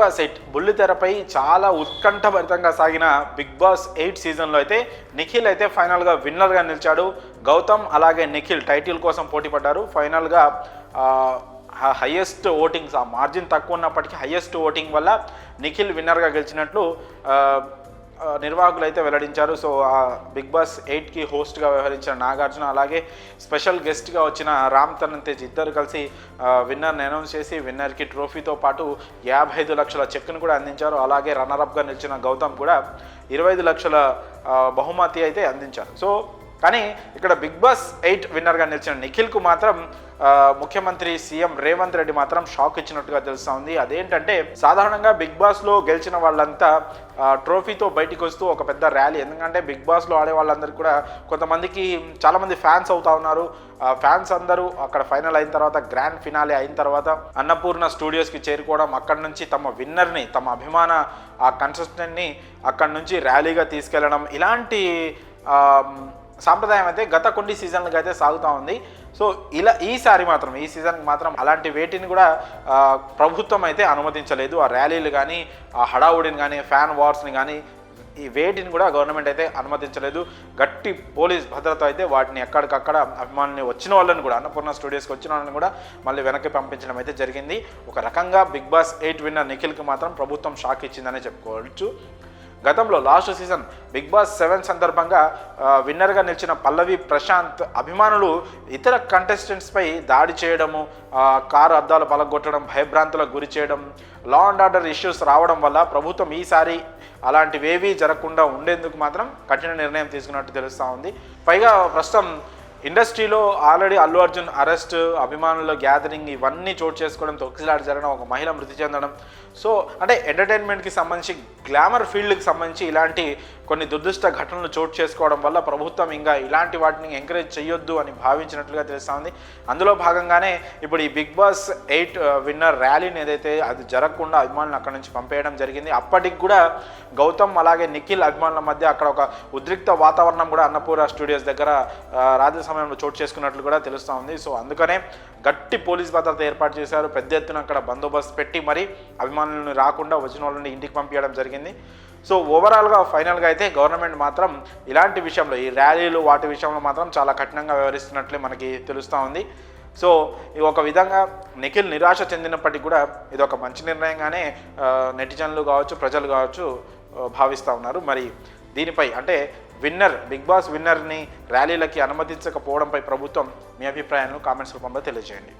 Boss eight బుల్లితెరపై చాలా ఉత్కంఠభరితంగా సాగిన బిగ్ బాస్ ఎయిట్ సీజన్లో అయితే నిఖిల్ అయితే ఫైనల్గా విన్నర్గా నిలిచాడు. గౌతమ్ అలాగే నిఖిల్ టైటిల్ కోసం పోటీ పడ్డారు. ఫైనల్గా హయ్యెస్ట్ ఓటింగ్స్ ఆ మార్జిన్ తక్కువ ఉన్నప్పటికీ హయ్యెస్ట్ ఓటింగ్ వల్ల నిఖిల్ విన్నర్గా గెలిచినట్లు నిర్వాహకులు అయితే వెల్లడించారు. సో ఆ బిగ్ బాస్ ఎయిట్కి హోస్ట్గా వ్యవహరించిన నాగార్జున అలాగే స్పెషల్ గెస్ట్గా వచ్చిన రామ్ తరణ్ తేజ్ ఇద్దరు కలిసి విన్నర్ని అనౌన్స్ చేసి విన్నర్కి ట్రోఫీతో పాటు యాభై ఐదు లక్షల చెక్ను కూడా అందించారు. అలాగే రన్నరప్గా నిలిచిన గౌతమ్ కూడా ఇరవై ఐదు లక్షల బహుమతి అయితే అందించారు. సో కానీ ఇక్కడ బిగ్ బాస్ ఎయిట్ విన్నర్గా నిలిచిన నిఖిల్కు మాత్రం ముఖ్యమంత్రి సీఎం రేవంత్ రెడ్డి మాత్రం షాక్ ఇచ్చినట్టుగా తెలుస్తూ ఉంది. అదేంటంటే సాధారణంగా బిగ్ బాస్లో గెలిచిన వాళ్ళంతా ట్రోఫీతో బయటికి వస్తూ ఒక పెద్ద ర్యాలీ. ఎందుకంటే బిగ్ బాస్లో ఆడే వాళ్ళందరికీ కూడా కొంతమందికి చాలామంది ఫ్యాన్స్ అవుతా ఉన్నారు. ఫ్యాన్స్ అందరూ అక్కడ ఫైనల్ అయిన తర్వాత గ్రాండ్ ఫినాలే అయిన తర్వాత అన్నపూర్ణ స్టూడియోస్కి చేరుకోవడం అక్కడి నుంచి తమ విన్నర్ని తమ అభిమాన ఆ కన్సిస్టెంట్ని అక్కడి నుంచి ర్యాలీగా తీసుకెళ్ళడం ఇలాంటి సాంప్రదాయం అయితే గత కొన్ని సీజన్లకు అయితే సాగుతూ ఉంది. సో ఇలా ఈసారి మాత్రం ఈ సీజన్కి మాత్రం అలాంటి వేటిని కూడా ప్రభుత్వం అయితే అనుమతించలేదు. ఆ ర్యాలీలు కానీ ఆ హడావుడిని కానీ ఫ్యాన్ వార్స్ని కానీ ఈ వేటిని కూడా గవర్నమెంట్ అయితే అనుమతించలేదు. గట్టి పోలీస్ భద్రత అయితే వాటిని ఎక్కడికక్కడ అభిమానులు వచ్చిన వాళ్ళని కూడా అన్నపూర్ణ స్టూడియోస్కి వచ్చిన వాళ్ళని కూడా మళ్ళీ వెనక్కి పంపించడం అయితే జరిగింది. ఒక రకంగా బిగ్ బాస్ ఎయిట్ విన్నర్ నిఖిల్కి మాత్రం ప్రభుత్వం షాక్ ఇచ్చిందనే చెప్పుకోవచ్చు. గతంలో last season Bigg Boss seven సందర్భంగా విన్నర్గా నిలిచిన పల్లవి ప్రశాంత్ అభిమానులు ఇతర కంటెస్టెంట్స్పై దాడి చేయడము కారు అద్దాలు పలగొట్టడం భయభ్రాంతులకు గురి చేయడం లా అండ్ ఆర్డర్ ఇష్యూస్ రావడం వల్ల ప్రభుత్వం ఈసారి అలాంటివేవీ జరగకుండా ఉండేందుకు మాత్రం కఠిన నిర్ణయం తీసుకున్నట్టు తెలుస్తూ ఉంది. పైగా ప్రస్తుతం ఇండస్ట్రీలో ఆల్రెడీ అల్లు అర్జున్ అరెస్ట్ అభిమానుల గ్యాదరింగ్ ఇవన్నీ చోటు చేసుకోవడం తొక్కిసలాట జరగడం ఒక మహిళ మృతి చెందడం. సో అంటే ఎంటర్టైన్మెంట్కి సంబంధించి గ్లామర్ ఫీల్డ్కి సంబంధించి ఇలాంటి కొన్ని దుర్దిష్ట ఘటనలు చోటు చేసుకోవడం వల్ల ప్రభుత్వం ఇంకా ఇలాంటి వాటిని ఎంకరేజ్ చేయొద్దు అని భావించినట్లుగా తెలుస్తోంది. అందులో భాగంగానే ఇప్పుడు ఈ బిగ్ బాస్ ఎయిట్ విన్నర్ ర్యాలీని ఏదైతే అది జరగకుండా అభిమానులను అక్కడ నుంచి పంపేయడం జరిగింది అప్పటికి కూడా గౌతమ్ అలాగే నిఖిల్ అభిమానుల మధ్య అక్కడ ఒక ఉద్రిక్త వాతావరణం కూడా అన్నపూర్ణ స్టూడియోస్ దగ్గర రాత్రి సమయంలో చోటు చేసుకున్నట్లు కూడా తెలుస్తూ ఉంది సో అందుకనే గట్టి పోలీస్ భద్రత ఏర్పాటు చేశారు. పెద్ద ఎత్తున అక్కడ బందోబస్తు పెట్టి మరి అభిమానులను రాకుండా వచ్చిన వాళ్ళని ఇంటికి పంపించడం జరిగింది. సో ఓవరాల్గా ఫైనల్గా అయితే గవర్నమెంట్ మాత్రం ఇలాంటి విషయంలో ఈ ర్యాలీలు వాటి విషయంలో మాత్రం చాలా కఠినంగా వ్యవహరిస్తున్నట్లే మనకి తెలుస్తూ ఉంది. సో ఇది ఒక విధంగా నిఖిల్ నిరాశ చెందినప్పటికీ కూడా ఇది ఒక మంచి నిర్ణయంగానే నెటిజన్లు కావచ్చు ప్రజలు కావచ్చు భావిస్తూ ఉన్నారు. మరి దీనిపై అంటే విన్నర్ బిగ్ బాస్ విన్నర్ని ర్యాలీలకి అనుమతించకపోవడంపై ప్రభుత్వం మీ అభిప్రాయాలను కామెంట్స్ రూపంలో తెలియజేయండి.